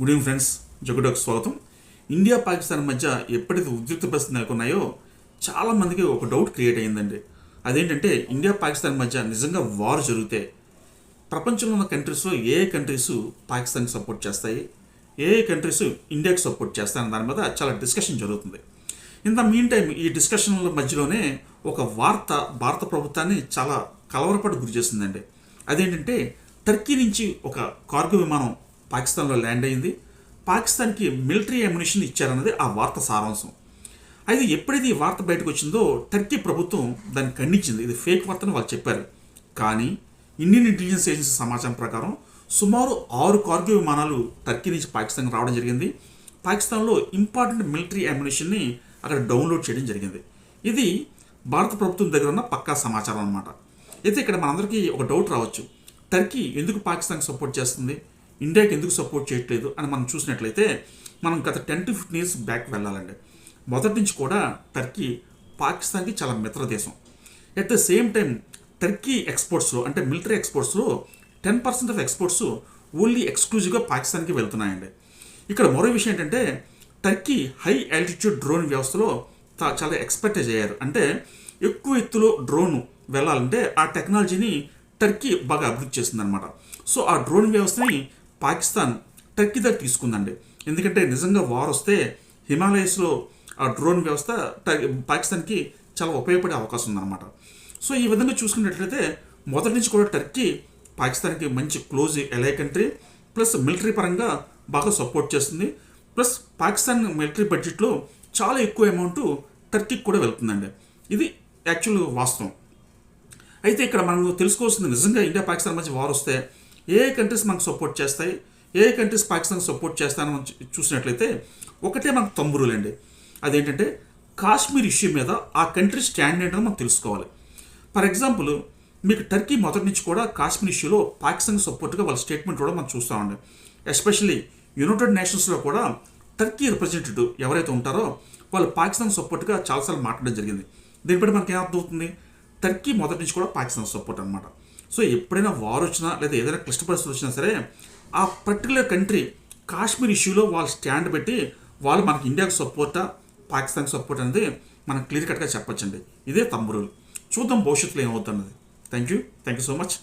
Good evening friends జగుడకు స్వాగతం India Pakistan మధ్య ఎప్పుడైతే ఉద్రిక్త పరిస్థితులు నెలకొన్నాయో చాలామందికి ఒక డౌట్ క్రియేట్ అయ్యిందండి. అదేంటంటే ఇండియా పాకిస్తాన్ మధ్య నిజంగా వార్ జరిగితే ప్రపంచంలో ఉన్న కంట్రీస్లో ఏ కంట్రీస్ పాకిస్తాన్కి సపోర్ట్ చేస్తాయి? ఏ కంట్రీస్ ఇండియాకి సపోర్ట్ చేస్తాయని దాని మీద చాలా డిస్కషన్ జరుగుతుంది. ఇంత మీన్ టైం ఈ డిస్కషన్ల మధ్యలోనే ఒక వార్త భారత ప్రభుత్వాన్ని చాలా కలవరపాటు గురి చేసిందండి. అదేంటంటే టర్కీ నుంచి ఒక కార్గో విమానం పాకిస్తాన్లో ల్యాండ్ అయింది. పాకిస్తాన్కి మిలిటరీ అమ్యునిషన్ ఇచ్చారన్నది ఆ వార్త సారాంశం. అయితే ఎప్పుడైతే ఈ వార్త బయటకు వచ్చిందో టర్కీ ప్రభుత్వం దాన్ని ఖండించింది. ఇది ఫేక్ వార్త అని వాళ్ళు చెప్పారు. కానీ ఇండియన్ ఇంటెలిజెన్స్ ఏజెన్సీ సమాచారం ప్రకారం సుమారు ఆరు కార్గో విమానాలు టర్కీ నుంచి పాకిస్తాన్కి రావడం జరిగింది. పాకిస్తాన్లో ఇంపార్టెంట్ మిలిటరీ అమ్యునిషన్ని అక్కడ డౌన్లోడ్ చేయడం జరిగింది. ఇది భారత ప్రభుత్వం దగ్గర ఉన్న పక్కా సమాచారం అనమాట అయితే ఇక్కడ మనందరికీ ఒక డౌట్ రావచ్చు. టర్కీ ఎందుకు పాకిస్తాన్కి సపోర్ట్ చేస్తుంది? ఇండియాకి ఎందుకు సపోర్ట్ చేయట్లేదు అని మనం చూసినట్లయితే మనం గత ten to fifteen years back వెళ్ళాలండి. మొదటి నుంచి కూడా టర్కీ పాకిస్తాన్కి చాలా మిత్ర దేశం. At the same time Turkey ఎక్స్పోర్ట్స్లో అంటే military ఎక్స్పోర్ట్స్లో ten percent of exports only ఎక్స్క్లూజివ్గా పాకిస్తాన్కి వెళ్తున్నాయండి. ఇక్కడ మరో విషయం ఏంటంటే టర్కీ హై ఆల్టిట్యూడ్ డ్రోన్ వ్యవస్థలో తా- చాలా ఎక్స్పర్టైజ్ అయ్యారు. అంటే ఎక్కువ ఎత్తులో డ్రోన్ వెళ్ళాలంటే ఆ టెక్నాలజీని టర్కీ బాగా అభివృద్ధి చేసిందనమాట సో ఆ డ్రోన్ వ్యవస్థని పాకిస్తాన్ టర్కీ దగ్గర తీసుకుందండి. ఎందుకంటే నిజంగా వార్ వస్తే హిమాలయస్లో ఆ డ్రోన్ వ్యవస్థ పాకిస్తాన్కి చాలా ఉపయోగపడే అవకాశం ఉందన్నమాట. సో ఈ విధంగా చూసుకున్నట్లయితే మొదటి నుంచి కూడా టర్కీ పాకిస్తాన్కి మంచి close ally country plus military పరంగా బాగా సపోర్ట్ చేస్తుంది. ప్లస్ పాకిస్తాన్ మిలిటరీ బడ్జెట్లో చాలా ఎక్కువ అమౌంట్ టర్కీకి కూడా వెళ్తుందండి. ఇది యాక్చువల్ వాస్తవం. అయితే ఇక్కడ మనం తెలుసుకోవాల్సింది నిజంగా ఇండియా పాకిస్తాన్ మధ్య వార్ వస్తే ఏ కంట్రీస్ మనకు సపోర్ట్ చేస్తాయి ఏ కంట్రీస్ పాకిస్తాన్ సపోర్ట్ చేస్తాయని మనం చూసినట్లయితే ఒకటే మనకు తమ్మురులండి అదేంటంటే కాశ్మీర్ ఇష్యూ మీద ఆ కంట్రీ స్టాండ్ ఏంటో మనం తెలుసుకోవాలి. ఫర్ ఎగ్జాంపుల్ మీకు టర్కీ మొదటి నుంచి కూడా కాశ్మీర్ ఇష్యూలో పాకిస్తాన్ సపోర్ట్గా వాళ్ళ స్టేట్మెంట్ కూడా మనం చూస్తామండి ఎస్పెషల్లీ యునైటెడ్ నేషన్స్లో కూడా టర్కీ రిప్రజెంటేటివ్ ఎవరైతే ఉంటారో వాళ్ళు పాకిస్తాన్ సపోర్ట్గా చాలాసార్లు మాట్లాడడం జరిగింది. దీనిపై మనకి మనకి ఏమర్థమవుతుంది టర్కీ మొదటి నుంచి కూడా పాకిస్తాన్ సపోర్ట్ అనమాట సో ఎప్పుడైనా వార్ వచ్చినా లేదా ఏదైనా క్లిష్ట పరిస్థితులు వచ్చినా సరే ఆ పర్టికులర్ కంట్రీ కాశ్మీర్ ఇష్యూలో వాళ్ళు స్టాండ్ పెట్టి వాళ్ళు మనకి ఇండియాకు సపోర్టా పాకిస్తాన్కి సపోర్ట్ అనేది మనం క్లియర్ కట్గా చెప్పొచ్చండి. ఇదే తమ్ముడు చూద్దాం భవిష్యత్తులో ఏమవుతున్నది thank you thank you so much